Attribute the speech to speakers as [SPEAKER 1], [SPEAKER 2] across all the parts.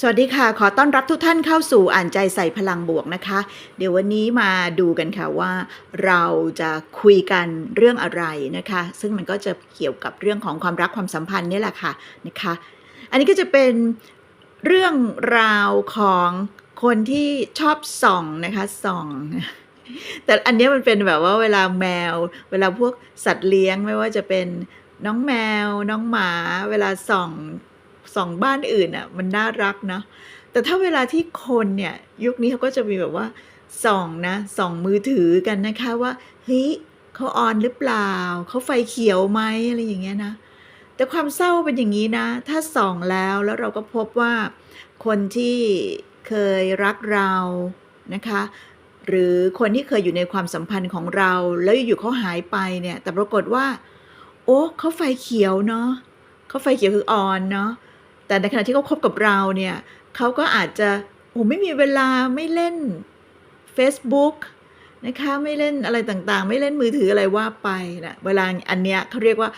[SPEAKER 1] สวัสดีค่ะ ขอต้อนรับทุกท่านเข้าสู่อ่านใจใส่พลังบวกนะคะ เดี๋ยววันนี้มาดูกันค่ะว่าเราจะคุยกันเรื่องอะไรนะคะ ซึ่งมันก็จะเกี่ยวกับเรื่องของความรักความสัมพันธ์นี่แหละค่ะนะคะ อันนี้ก็จะเป็นเรื่องราวของคนที่ชอบส่องนะคะส่องแต่อันนี้มันเป็นแบบว่าเวลาแมว เวลาพวกสัตว์เลี้ยงไม่ว่าจะเป็นน้องแมว น้องหมา เวลาส่อง ส่องบ้านอื่นอะมันน่ารักเนาะแต่ถ้าเวลาที่คนเนี่ยยุคนี้เขาก็จะมีแบบว่าส่องนะส่องมือถือกันนะคะว่าเฮ้ยเขาออนหรือเปล่าเขาไฟเขียวไหมอะไรอย่างเงี้ยนะแต่ความเศร้าเป็นอย่างนี้นะ ถ้าส่องแล้วแล้วเราก็พบว่าคนที่เคยรักเรานะคะ หรือคนที่เคยอยู่ในความสัมพันธ์ของเรา แล้วอยู่เขาหายไปเนี่ย แต่ปรากฏว่า โอ้เขาไฟเขียวเนาะเขาไฟเขียวคือออนเนาะ แต่ในขณะที่เขาคบกับเราเนี่ยเขาก็อาจจะโอ้ไม่มีเวลาไม่เล่น Facebook นะคะไม่เล่นอะไรต่างๆ ไม่เล่นมือถืออะไรว่าไปนะเวลาอันเนี้ยเขาเรียกว่า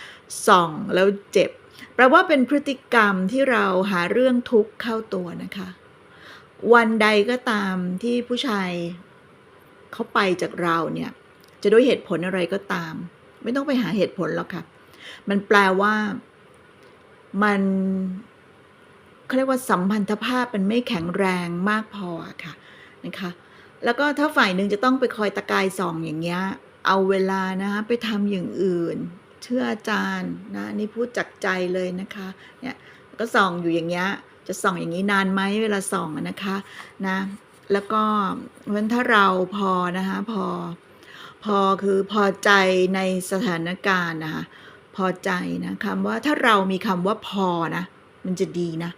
[SPEAKER 1] ส่องแล้วเจ็บแปลว่าเป็นพฤติกรรมที่เราหาเรื่องทุกข์เข้าตัวนะคะ วันใดก็ตามที่ผู้ชายเขาไปจากเราเนี่ยจะด้วยเหตุผลอะไรก็ตาม ไม่ต้องไปหาเหตุผลหรอกค่ะ มันแปลว่ามัน เขาเรียกว่าสัมพันธภาพมันไม่แข็งแรงมากพอค่ะนะคะแล้วก็ถ้าฝ่ายหนึ่งจะต้องไปคอยตะกายส่องอย่างเงี้ยเอาเวลานะคะไปทำอย่างอื่น เชื่ออาจารย์นะนี่พูดจากใจเลยนะคะเนี่ยก็ส่องอยู่อย่างเงี้ยจะส่องอย่างนี้นานไหมเวลาส่องนะคะนะแล้วก็เพราะฉะนั้นถ้าเราพอนะคะพอพอคือพอใจในสถานการณ์นะคะพอใจนะคำว่าถ้าเรามีคำว่าพอนะ มันจะดีนะ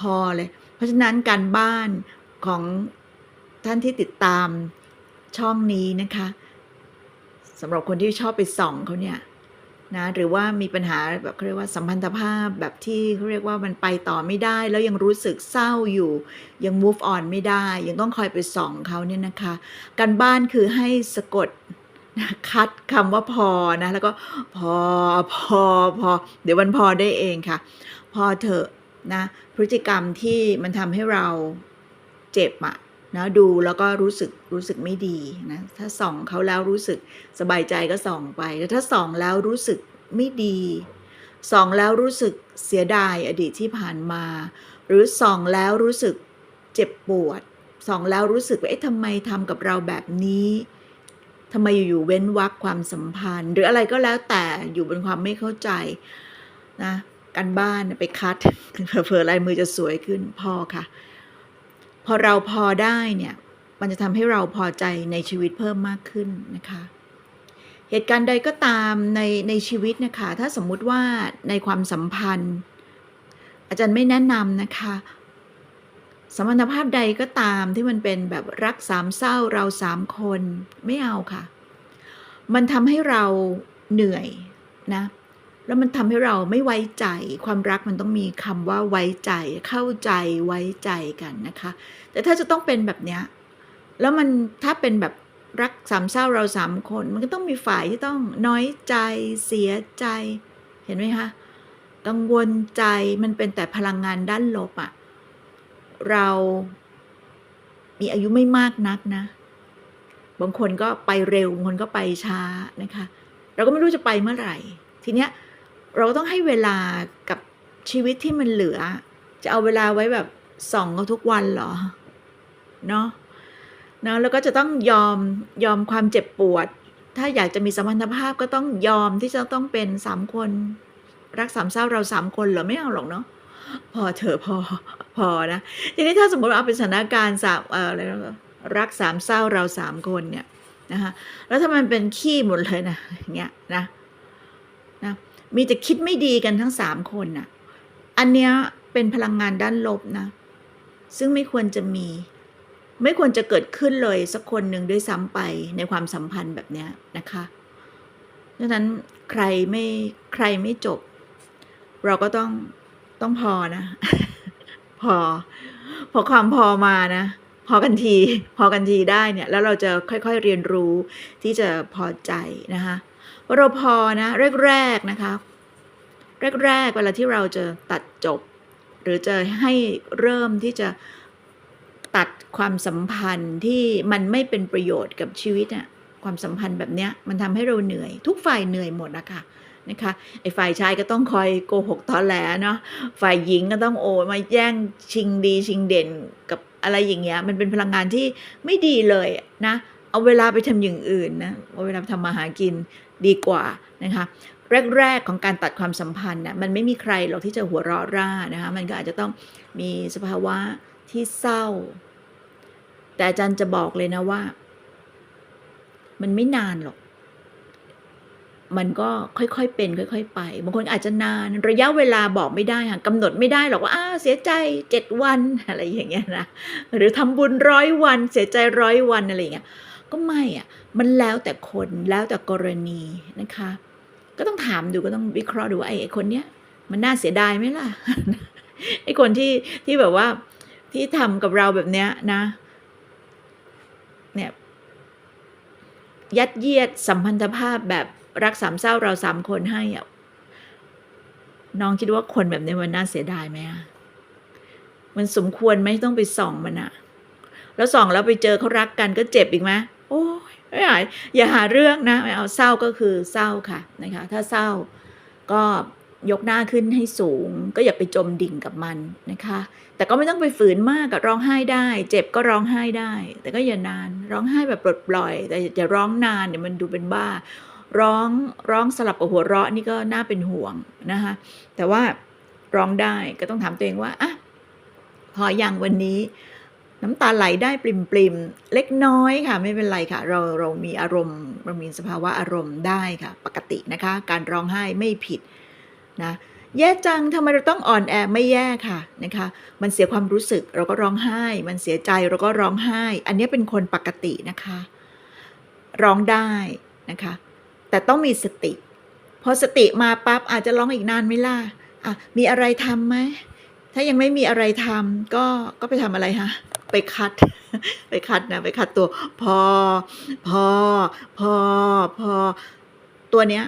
[SPEAKER 1] พอเลย เพราะฉะนั้นการบ้านของท่านที่ติดตามช่องนี้นะคะสำหรับคนที่ชอบไปส่องเขาเนี่ยนะหรือว่ามีปัญหาแบบเขาเรียกว่าสัมพันธภาพแบบที่เขาเรียกว่ามันไปต่อไม่ได้ แล้วยังรู้สึกเศร้าอยู่ยัง move on ไม่ได้ ยังต้องคอยไปส่องเขาเนี่ยนะคะการบ้านคือให้สะกดนะคัดคำว่าพอนะ แล้วก็พอพอพอ เดี๋ยวมันพอได้เองค่ะ พอเถอะ นะพฤติกรรมที่มันทำให้เราเจ็บอะนะดูแล้วก็รู้สึกรู้สึกไม่ดีนะถ้าส่องเขาแล้วรู้สึกสบายใจก็ส่องไปแต่ถ้าส่องแล้วรู้สึกไม่ดีส่องแล้วรู้สึกเสียดายอดีตที่ผ่านมา หรือส่องแล้วรู้สึกเจ็บปวดส่องแล้วรู้สึกว่าเอ๊ะทำไมทำกับเราแบบนี้ทำไมอยู่ๆเว้นวักความสัมพันธ์ หรืออะไรก็แล้วแต่อยู่บนความไม่เข้าใจนะ การบ้านไปคัดเผื่อลายมือจะสวยขึ้นพอค่ะ พอเราพอได้เนี่ย มันจะทำให้เราพอใจในชีวิตเพิ่มมากขึ้นนะคะ เหตุการณ์ใดก็ตามในในชีวิตนะคะ ถ้าสมมุติว่าในความสัมพันธ์ อาจารย์ไม่แนะนำนะคะสมพันธภาพใดก็ตามที่มันเป็นแบบรักสามเศร้าเราสามคนไม่เอาค่ะ มันทำให้เราเหนื่อยนะ แล้วมันทำให้เราไม่ไว้ใจ ความรักมันต้องมีคำว่าไว้ใจ เข้าใจไว้ใจกันนะคะ แต่ถ้าจะต้องเป็นแบบเนี้ยแล้วมันถ้าเป็นแบบรักสามเศร้าเราสามคน มันก็ต้องมีฝ่ายที่ต้องน้อยใจเสียใจ เห็นไหมคะกังวลใจมันเป็นแต่พลังงานด้านลบอะเรามีอายุไม่มากนักนะ บางคนก็ไปเร็วบางคนก็ไปช้านะคะ เราก็ไม่รู้จะไปเมื่อไหร่ ทีเนี้ย เราต้องให้เวลากับชีวิตที่มันเหลือ จะเอาเวลาไว้แบบส่องเขาทุกวันเหรอ เนาะเนาะแล้วก็จะต้องยอมยอมความเจ็บปวด ถ้าอยากจะมีสัมพันธภาพก็ต้องยอมที่จะต้องเป็นสามคน รักสามเศร้าเราสามคนเหรอไม่เอาหรอกเนาะพอเถอะพอพอนะทีนี้ถ้าสมมติว่าเอาเป็นสถานการณ์สามเอออะไรรักสามเศร้าเราสามคนเนี่ยนะคะแล้วถ้ามันเป็นขี้หมดเลยนะอย่างเงี้ยนะ มีแต่คิดไม่ดีกันทั้งสามคนน่ะ อันเนี้ยเป็นพลังงานด้านลบนะ ซึ่งไม่ควรจะมี ไม่ควรจะเกิดขึ้นเลยสักคนหนึ่งด้วยซ้ำไปในความสัมพันธ์แบบเนี้ยนะคะดังนั้นใครไม่ใครไม่จบ เราก็ต้องต้องพอนะ พอ พอความพอมานะ พอกันที พอกันทีได้เนี่ย แล้วเราจะค่อยๆเรียนรู้ที่จะพอใจนะคะ เราพอนะแรกๆนะคะ แรกๆเวลาที่เราจะตัดจบ หรือจะให้เริ่มที่จะตัดความสัมพันธ์ที่มันไม่เป็นประโยชน์กับชีวิตอะความสัมพันธ์แบบเนี้ยมันทำให้เราเหนื่อย ทุกฝ่ายเหนื่อยหมดนะคะนะคะไอ้ฝ่ายชายก็ต้องคอยโกหกตอแหลเนาะฝ่ายหญิงก็ต้องโอมาแย่งชิงดีชิงเด่นกับอะไรอย่างเงี้ยมันเป็นพลังงานที่ไม่ดีเลยนะเอาเวลาไปทำอย่างอื่นนะเอาเวลาไปทำมาหากิน ดีกว่านะคะแรก ๆ ของการตัดความสัมพันธ์นะมันไม่มีใครหรอกที่จะหัวเราะร่านะคะมันก็อาจจะต้องมีสภาวะที่เศร้า แต่อาจารย์จะบอกเลยนะว่า มันไม่นานหรอก มันก็ค่อยๆเป็น ค่อย ๆ ไปบางคนอาจจะนานระยะเวลาบอกไม่ได้ค่ะกำหนดไม่ได้หรอกว่าอ้าเสียใจเจ็ดวันอะไรอย่างเงี้ยนะหรือทำบุญร้อยวัน เสียใจร้อยวันอะไรอย่างเงี้ยก็ไม่อะ มันแล้วแต่คนแล้วแต่กรณีนะคะ ก็ต้องถามดูก็ต้องวิเคราะห์ดูว่าไอ้ไอ้คนเนี้ยมันน่าเสียดายไหมล่ะไอ้คนที่ที่แบบว่าที่ทำกับเราแบบเนี้ยนะ เนี่ยยัดเยียดสัมพันธภาพแบบรักสามเศร้าเราสามคนให้อะน้องคิดว่าคนแบบนี้มันน่าเสียดายไหมอะมันสมควรไหมต้องไปส่องมันอะ แล้วส่องแล้วไปเจอเขารักกันก็เจ็บอีกไหม ไม่หายอย่าหาเรื่องนะไม่เอาเศร้าก็คือเศร้าค่ะนะคะถ้าเศร้าก็ยกหน้าขึ้นให้สูง ก็อย่าไปจมดิ่งกับมันนะคะ แต่ก็ไม่ต้องไปฝืนมากกับร้องไห้ได้ เจ็บก็ร้องไห้ได้ แต่ก็อย่านาน ร้องไห้แบบปลดปล่อย แต่อย่าร้องนานเดี๋ยวมันดูเป็นบ้า ร้องร้องสลับกับหัวเราะนี่ก็น่าเป็นห่วงนะคะแต่ว่าร้องได้ก็ต้องถามตัวเองว่าอะพออย่างวันนี้ น้ำตาไหลได้ปริมปริมเล็กน้อยค่ะ ไม่เป็นไรค่ะ เราเรามีอารมณ์เรามีสภาวะอารมณ์ได้ค่ะ ปกตินะคะ การร้องไห้ไม่ผิดนะแย่จังทำไมเราต้องอ่อนแอไม่แย่ค่ะนะคะ มันเสียความรู้สึกเราก็ร้องไห้ มันเสียใจเราก็ร้องไห้ อันนี้เป็นคนปกตินะคะ ร้องได้นะคะ แต่ต้องมีสติ พอสติมาปั๊บอาจจะร้องอีกนานไม่ล่ะอะมีอะไรทำไหมถ้ายังไม่มีอะไรทำก็ก็ไปทำอะไรฮะ ไปคัด ไปคัดนะไปคัดตัวพอพอพอพอตัวเนี้ย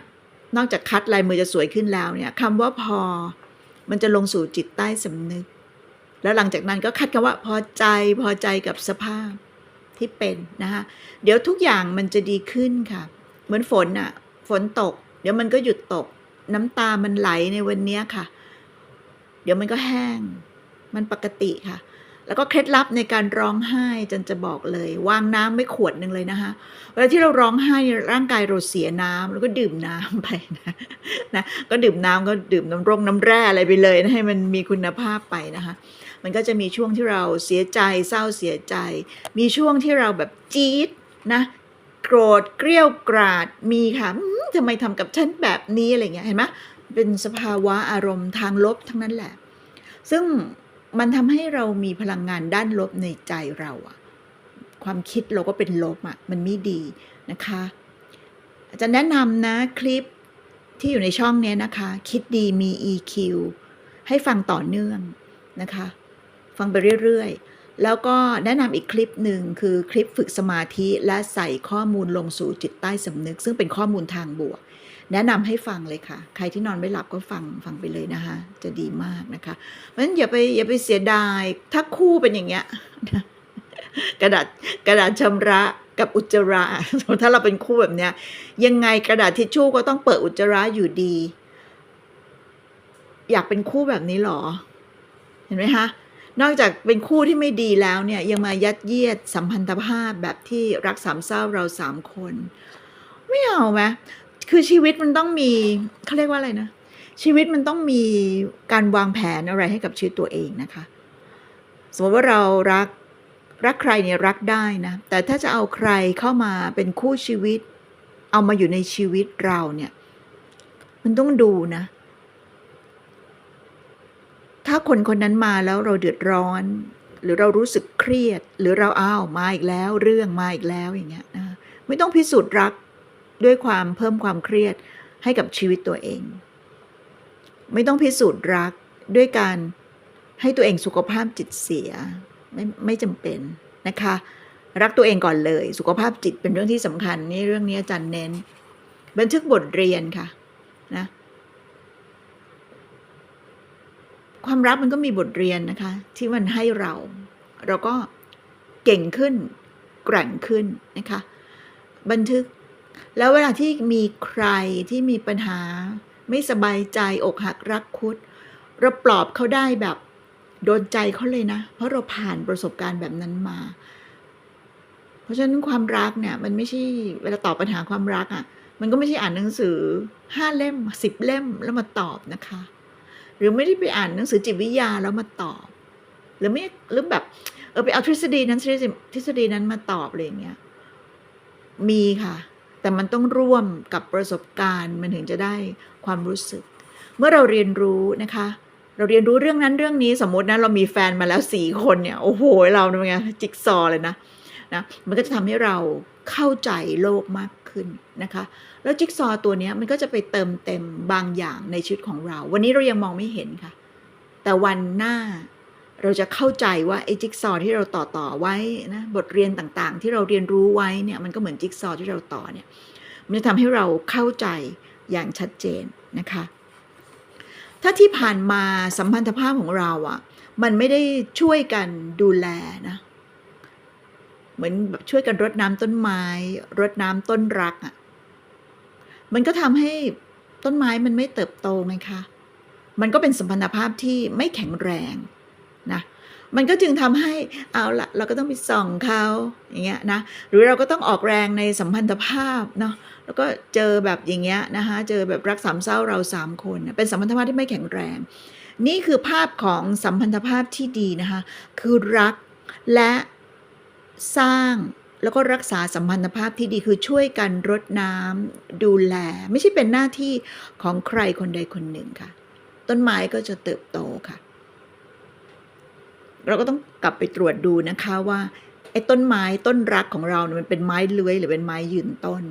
[SPEAKER 1] นอกจากคัดลายมือจะสวยขึ้นแล้วเนี่ยคำว่าพอ มันจะลงสู่จิตใต้สำนึก แล้วหลังจากนั้นก็คัดคำว่า พอใจพอใจกับสภาพที่เป็นนะคะเดี๋ยวทุกอย่างมันจะดีขึ้นค่ะ เหมือนฝนอะฝนตก เดี๋ยวมันก็หยุดตก น้ำตามันไหลในวันนี้ค่ะ เดี๋ยวมันก็แห้ง มันปกติค่ะ แล้วก็เคล็ดลับในการร้องไห้จันจะบอกเลย วางน้ำไม่ขวดหนึ่งเลยนะคะเวลาที่เราร้องไห้ร่างกายเราเสียน้ำแล้วก็ดื่มน้ำไปนะนะก็ดื่มน้ำก็ดื่มน้ำร่งน้ำแร่อะไรไปเลยนะให้มันมีคุณภาพไปนะคะมันก็จะมีช่วงที่เราเสียใจเศร้าเสียใจ มีช่วงที่เราแบบจี๊ดนะโกรธเกรี้ยวกราดมีค่ะทำไมทำกับฉันแบบนี้อะไรเงี้ยเห็นไหมเป็นสภาวะอารมณ์ทางลบทั้งนั้นแหละ ซึ่ง มันทำให้เรามีพลังงานด้านลบในใจเราอะความคิดเราก็เป็นลบอะมันไม่ดีนะคะอาจะแนะนำนะคลิปที่อยู่ในช่องเนี้ยนะคะ คิดดีมี EQ ให้ฟังต่อเนื่องนะคะ ฟังไปเรื่อยๆ แล้วก็แนะนำอีกคลิปหนึ่งคือคลิปฝึกสมาธิและใส่ข้อมูลลงสู่จิตใต้สำนึก ซึ่งเป็นข้อมูลทางบวก แนะนำให้ฟังเลยค่ะ ใครที่นอนไม่หลับก็ฟังฟังไปเลยนะคะ จะดีมากนะคะเพราะฉะนั้นอย่าไปอย่าไปเสียดาย ถ้าคู่เป็นอย่างเงี้ยกระดาษกระดาษชำระกับอุจจาระถ้าเราเป็นคู่แบบเนี้ย ยังไงกระดาษทิชชู่ก็ต้องเปิดอุจจาระอยู่ดี อยากเป็นคู่แบบนี้หรอ เห็นไหมคะนอกจากเป็นคู่ที่ไม่ดีแล้วเนี่ยยังมายัดเยียดสัมพันธภาพแบบที่รักสามเศร้าเราสามคน ไม่เอาไหม คือชีวิตมันต้องมีเขาเรียกว่าอะไรนะ ชีวิตมันต้องมีการวางแผนอะไรให้กับชีวิตตัวเองนะคะ สมมติว่าเรารักรักใครเนี่ยรักได้นะ แต่ถ้าจะเอาใครเข้ามาเป็นคู่ชีวิต เอามาอยู่ในชีวิตเราเนี่ย มันต้องดูนะ ถ้าคนคนนั้นมาแล้วเราเดือดร้อน หรือเรารู้สึกเครียด หรือเราอ้าวมาอีกแล้ว เรื่องมาอีกแล้วอย่างเงี้ยนะไม่ต้องพิสูจน์รัก ด้วยความเพิ่มความเครียดให้กับชีวิตตัวเอง ไม่ต้องพิสูจน์รักด้วยการให้ตัวเองสุขภาพจิตเสีย ไม่ไม่จำเป็นนะคะ รักตัวเองก่อนเลย สุขภาพจิตเป็นเรื่องที่สำคัญนี่เรื่องนี้อาจารย์เน้น บันทึกบทเรียนค่ะนะความรักมันก็มีบทเรียนนะคะ ที่มันให้เรา เราก็เก่งขึ้นแกร่งขึ้นนะคะ บันทึก แล้วเวลาที่มีใครที่มีปัญหา ไม่สบายใจอกหักรักคุดเราปลอบเขาได้แบบโดนใจเขาเลยนะ เพราะเราผ่านประสบการณ์แบบนั้นมา เพราะฉะนั้นความรักเนี่ยมันไม่ใช่เวลาตอบปัญหาความรักอะ่ะ มันก็ไม่ใช่อ่านหนังสือห้าเล่มสิบเล่มแล้วมาตอบนะคะ หรือไม่ได้ไปอ่านหนังสือจิตวิทยาแล้วมาตอบ หรือไม่หรือแบบเออไปเอาทฤษฎีนั้นทฤษฎีทฤษฎีนั้นมาตอบอะไรอย่างเงี้ยมีค่ะ แต่มันต้องร่วมกับประสบการณ์มันถึงจะได้ความรู้สึก เมื่อเราเรียนรู้นะคะ เราเรียนรู้เรื่องนั้นเรื่องนี้สมมตินะเรามีแฟนมาแล้วสี่คนเนี่ยโอ้โหเราเป็นไงจิ๊กซอเลยนะนะมันก็จะทำให้เราเข้าใจโลกมากขึ้นนะคะ แล้วจิ๊กซอตัวนี้มันก็จะไปเติมเต็มบางอย่างในชีวิตของเรา วันนี้เรายังมองไม่เห็นค่ะ แต่วันหน้า เราจะเข้าใจว่าไอ้จิ๊กซอว์ที่เราต่อต่อไว้นะบทเรียนต่างๆ ที่เราเรียนรู้ไว้เนี่ยมันก็เหมือนจิ๊กซอว์ที่เราต่อเนี่ยมันจะทำให้เราเข้าใจอย่างชัดเจนนะคะ ถ้าที่ผ่านมาสัมพันธภาพของเราอะ่ะมันไม่ได้ช่วยกันดูแลนะเหมือนแบบช่วยกันรดน้ำต้นไม้ รดน้ำต้นรักอะ่ะมันก็ทำให้ต้นไม้มันไม่เติบโตไงคะมันก็เป็นสัมพันธภาพที่ไม่แข็งแรง นะมันก็จึงทำให้เอาละเราก็ต้องไปส่องเขาอย่างเงี้ยนะหรือเราก็ต้องออกแรงในสัมพันธภาพเนาะแล้วก็เจอแบบอย่างเงี้ยนะคะเจอแบบรักสามเศร้าเราสามคนนะเป็นสัมพันธภาพที่ไม่แข็งแรง นี่คือภาพของสัมพันธภาพที่ดีนะคะคือรักและสร้างแล้วก็รักษาสัมพันธภาพที่ดีคือช่วยกันรดน้ำดูแล ไม่ใช่เป็นหน้าที่ของใครคนใดคนหนึ่งค่ะ ต้นไม้ก็จะเติบโตค่ะ เราก็ต้องกลับไปตรวจดูนะคะว่าไอ้ต้นไม้ต้นรักของเราเนี่ยมันเป็นไม้เลื้อยหรือเป็นไม้ยืนต้น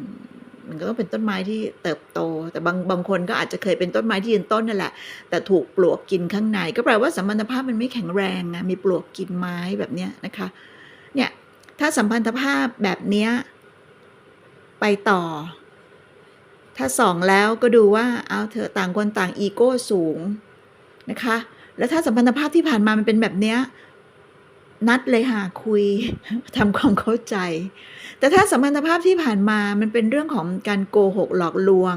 [SPEAKER 1] มันก็ต้องเป็นต้นไม้ที่เติบโต แต่บางบางคนก็อาจจะเคยเป็นต้นไม้ที่ยืนต้นนั่นแหละ แต่ถูกปลวกกินข้างใน ก็แปลว่าสัมพันธภาพมันไม่แข็งแรงไงมีปลวกกินไม้แบบเนี้ยนะคะเนี่ยถ้าสัมพันธภาพแบบเนี้ยไปต่อ ถ้าสองแล้วก็ดูว่าเอาเถอต่างคนต่างอีโก้สูงนะคะ แล้วถ้าสัมพันธภาพที่ผ่านมามันเป็นแบบเนี้ยนัดเลยค่ะคุยทำความเข้าใจ แต่ถ้าสัมพันธภาพที่ผ่านมามันเป็นเรื่องของการโกหกหลอกลวง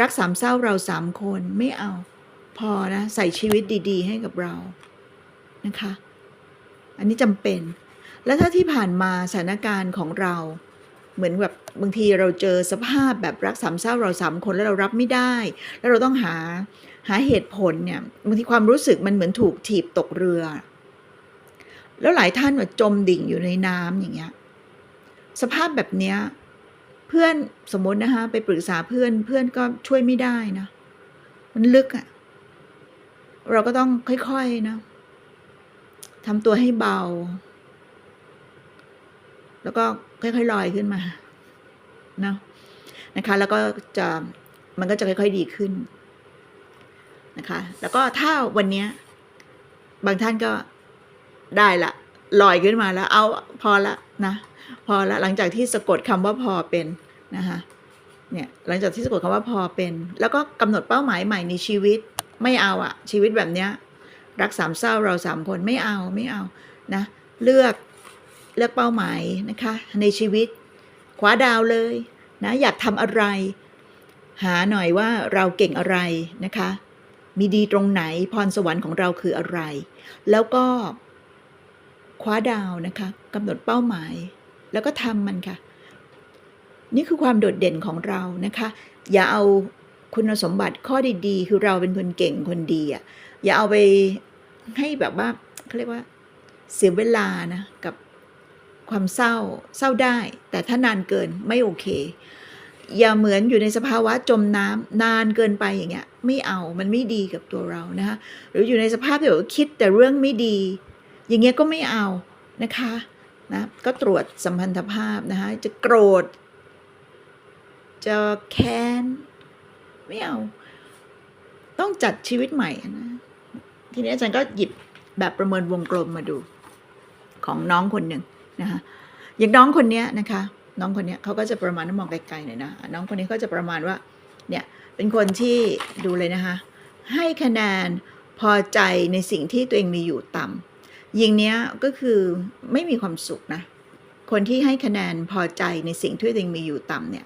[SPEAKER 1] รักสามเศร้าเราสามคนไม่เอา พอนะ ใส่ชีวิตดีๆ ให้กับเรานะคะ อันนี้จำเป็น แล้วถ้าที่ผ่านมาสถานการณ์ของเรา เหมือนแบบบางทีเราเจอสภาพแบบรักสามเศร้าเราสามคนแล้วเรารับไม่ได้ แล้วเราต้องหา หาเหตุผลเนี่ยบางทีความรู้สึกมันเหมือนถูกถีบตกเรือ แล้วหลายท่านแบบจมดิ่งอยู่ในน้ำอย่างเงี้ยสภาพแบบเนี้ยเพื่อนสมมตินะคะไปปรึกษาเพื่อนเพื่อนก็ช่วยไม่ได้นะ มันลึกอะ่ะเราก็ต้องค่อยๆนะทำตัวให้เบา แล้วก็ค่อยๆลอยขึ้นมาเนาะนะคะ แล้วก็จะมันก็จะค่อยๆดีขึ้น นะคะ แล้วก็ถ้าวันนี้บางท่านก็ได้ละลอยขึ้นมาแล้ว เอาพอละนะ พอละหลังจากที่สะกดคำว่าพอเป็นนะคะเนี่ยหลังจากที่สะกดคำว่าพอเป็น แล้วก็กำหนดเป้าหมายใหม่ในชีวิตไม่เอาอะชีวิตแบบเนี้ยรักสามเศร้าเราสามคนไม่เอาไม่เอานะเลือกเลือกเป้าหมายนะคะในชีวิตคว้าดาวเลยนะอยากทำอะไร หาหน่อยว่าเราเก่งอะไรนะคะ มีดีตรงไหนพรสวรรค์ของเราคืออะไร แล้วก็คว้าดาวนะคะกำหนดเป้าหมาย แล้วก็ทำมันค่ะ นี่คือความโดดเด่นของเรานะคะ อย่าเอาคุณสมบัติข้อดีๆ คือเราเป็นคนเก่งคนดีอะอย่าเอาไปให้แบบว่าเขาเรียกว่าเสียเวลานะกับความเศร้าเศร้าได้ แต่ถ้านานเกินไม่โอเค อย่าเหมือนอยู่ในสภาวะจมน้ำนานเกินไปอย่างเงี้ยไม่เอามันไม่ดีกับตัวเรานะคะหรืออยู่ในสภาพที่แบบคิดแต่เรื่องไม่ดี อย่างเงี้ยก็ไม่เอานะคะนะก็ตรวจสัมพันธภาพนะคะจะโกรธ จะแค้นไม่เอา ต้องจัดชีวิตใหม่นะทีนี้อาจารย์ก็หยิบแบบประเมินวงกลมมาดูของน้องคนหนึ่งนะคะอย่างน้องคนเนี้ยนะคะ น้องคนนี้เขาก็จะประมาณน้ำมองไกลๆหน่อยนะ น้องคนนี้ก็จะประมาณว่า เนี่ย เป็นคนที่ดูเลยนะคะ ให้คะแนนพอใจในสิ่งที่ตัวเองมีอยู่ต่ำยิงเนี้ยก็คือไม่มีความสุขนะ คนที่ให้คะแนนพอใจในสิ่งที่ตัวเองมีอยู่ต่ำเนี่ย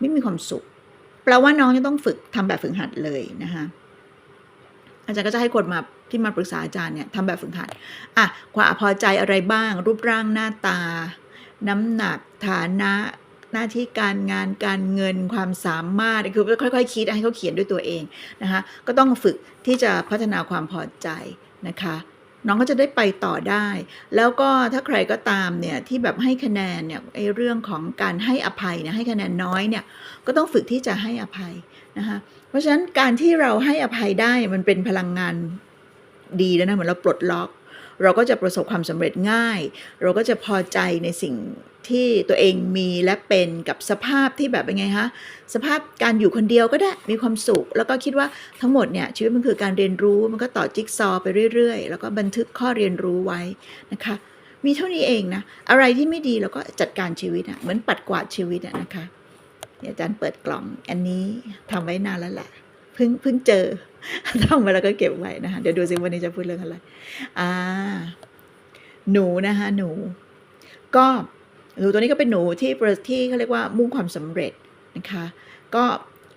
[SPEAKER 1] ไม่มีความสุข แปลว่าน้องจะต้องฝึกทำแบบฝึกหัดเลยนะคะอาจารย์ก็จะให้คนมาที่มาปรึกษาอาจารย์เนี่ยทำแบบฝึกหัดอะความพอใจอะไรบ้าง รูปร่างหน้าตา น้ำหนักฐานะหน้าที่การงานการเงินความสามารถคือค่อยๆคิดให้เขาเขียนด้วยตัวเองนะคะก็ต้องฝึกที่จะพัฒนาความพอใจนะคะน้องก็จะได้ไปต่อได้ แล้วก็ถ้าใครก็ตามเนี่ยที่แบบให้คะแนนเนี่ยไอ้เรื่องของการให้อภัยเนี่ยให้คะแนนน้อยเนี่ยก็ต้องฝึกที่จะให้อภัยนะคะเพราะฉะนั้นการที่เราให้อภัยได้มันเป็นพลังงานดีแล้วนะเหมือนเราปลดล็อก เราก็จะประสบความสำเร็จง่าย เราก็จะพอใจในสิ่งที่ตัวเองมีและเป็นกับสภาพที่แบบเป็นไงคะสภาพการอยู่คนเดียวก็ได้มีความสุข แล้วก็คิดว่าทั้งหมดเนี่ยชีวิตมันคือการเรียนรู้มันก็ต่อจิ๊กซอว์ไปเรื่อยๆ แล้วก็บันทึกข้อเรียนรู้ไว้นะคะ มีเท่านี้เองนะอะไรที่ไม่ดีเราก็จัดการชีวิตอะเหมือนปัดกวาดชีวิตอะนะคะเดี๋ยวอาจารย์เปิดกล่องอันนี้ทำไว้นานแล้วแหละเพิ่งเพิ่งเจอ ทำมาแล้วก็เก็บไว้นะคะ เดี๋ยวดูซิวันนี้จะพูดเรื่องอะไร อ่า หนูนะคะ หนู ก็หนูตัวนี้ก็เป็นหนูที่ปรที่เขาเรียกว่ามุ่งความสำเร็จนะคะ ก็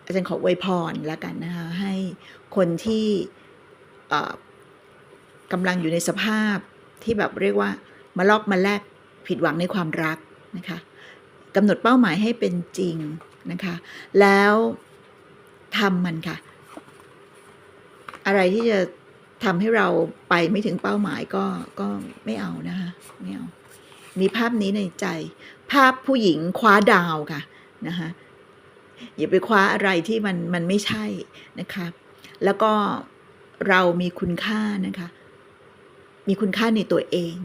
[SPEAKER 1] อาจารย์ขออวยพรแล้วกันนะคะให้คนที่กำลังอยู่ในสภาพที่แบบเรียกว่ามาลอกมาแลกผิดหวังในความรักนะคะกำหนดเป้าหมายให้เป็นจริงนะคะ แล้วทำมันค่ะ อะไรที่จะทำให้เราไปไม่ถึงเป้าหมายก็ก็ไม่เอานะคะไม่เอามีภาพนี้ในใจ ภาพผู้หญิงคว้าดาวค่ะนะคะอย่าไปคว้าอะไรที่มันมันไม่ใช่นะคะ แล้วก็เรามีคุณค่านะคะ มีคุณค่าในตัวเอง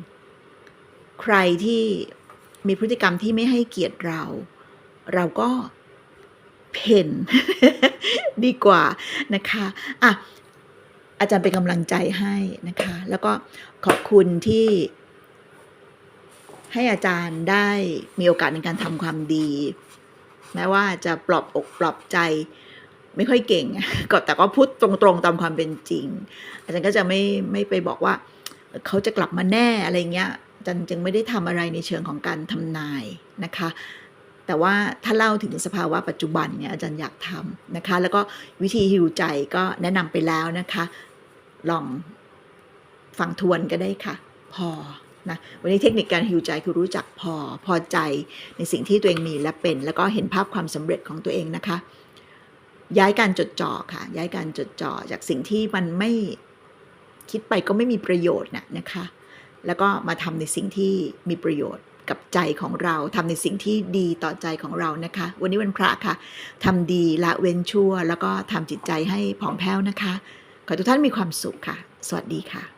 [SPEAKER 1] ใครที่มีพฤติกรรมที่ไม่ให้เกียรติเรา เราก็เพ่นดีกว่านะคะ อะ อาจารย์เป็นกำลังใจให้นะคะ แล้วก็ขอบคุณที่ให้อาจารย์ได้มีโอกาสในการทำความดี แม้ว่าจะปลอบอกปลอบใจไม่ค่อยเก่งก็แต่ก็พูดตรงๆตามความเป็นจริง อาจารย์ก็จะไม่ไม่ไปบอกว่า เขาจะกลับมาแน่อะไรเงี้ยอาจารย์จึงไม่ได้ทำอะไรในเชิงของการทำนายนะคะ แต่ว่าถ้าเล่าถึงสภาวะปัจจุบันเนี่ยอาจารย์อยากทำนะคะ แล้วก็วิธีฮิวใจก็แนะนำไปแล้วนะคะ ลองฟังทวนก็ได้ค่ะ พอนะวันนี้เทคนิคการฮิวใจคือรู้จักพอพอใจในสิ่งที่ตัวเองมีและเป็น แล้วก็เห็นภาพความสำเร็จของตัวเองนะคะ ย้ายการจดจ่อค่ะ ย้ายการจดจ่อจากสิ่งที่มันไม่คิดไปก็ไม่มีประโยชน์นะนะคะ แล้วก็มาทำในสิ่งที่มีประโยชน์ กับใจของเราทำในสิ่งที่ดีต่อใจของเรานะคะ วันนี้วันพระค่ะทำดีละเว้นชั่ว แล้วก็ทำจิตใจให้ผ่องแผ้วนะคะ ขอทุกท่านมีความสุขค่ะ สวัสดีค่ะ